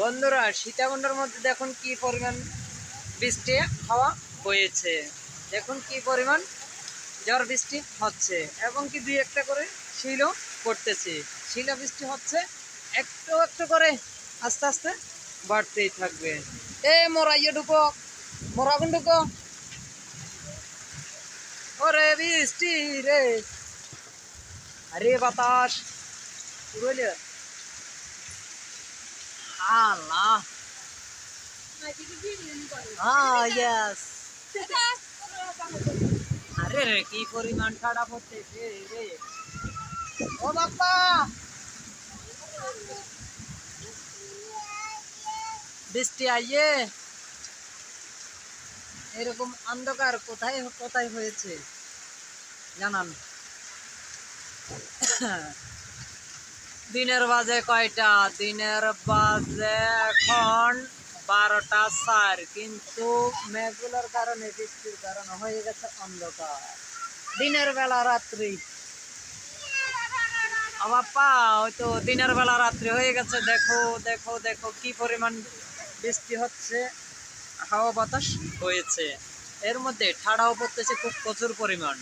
বন্ধুরা, সীতাকুণ্ডের মধ্যে দেখুন কি পরিমাণ বৃষ্টি হওয়া হয়েছে দেখুন কি পরিমাণ ঝড় বৃষ্টি হচ্ছে এবং কি দুই একটা করে শিলও পড়তেছে। শিলা বৃষ্টি হচ্ছে, একটু একটু করে আস্তে আস্তে বাড়তেই থাকবে। এ মোরা ইয়ে ঢুকো, মোরা আগুন ঢুকো। ওরে বৃষ্টি রে। আরে বাতাস বুঝলে আল্লাহ ইয়েস আরে কি পরিমাণ ঠাড়া পড়তেছে রে। ও বাপ্পা! বৃষ্টি আইয়ে। এরকম অন্ধকার কোথায় কোথায় হয়েছে? জানান। দিনের বাজে কয়টা? দিনের বাজে এখন বারোটা চার, কিন্তু মেঘগুলোর কারণে বৃষ্টির কারণে হয়ে গেছে অন্ধকার। দিনের বেলা রাত্রি। বাপ্পা, ওই তো দিনের বেলা রাত্রি হয়ে গেছে। দেখো দেখো দেখো কি পরিমাণ বৃষ্টি হচ্ছে, হাওয়া বাতাস হয়েছে। এর মধ্যে ঠাড়াও পড়তেছে খুব প্রচুর পরিমাণ।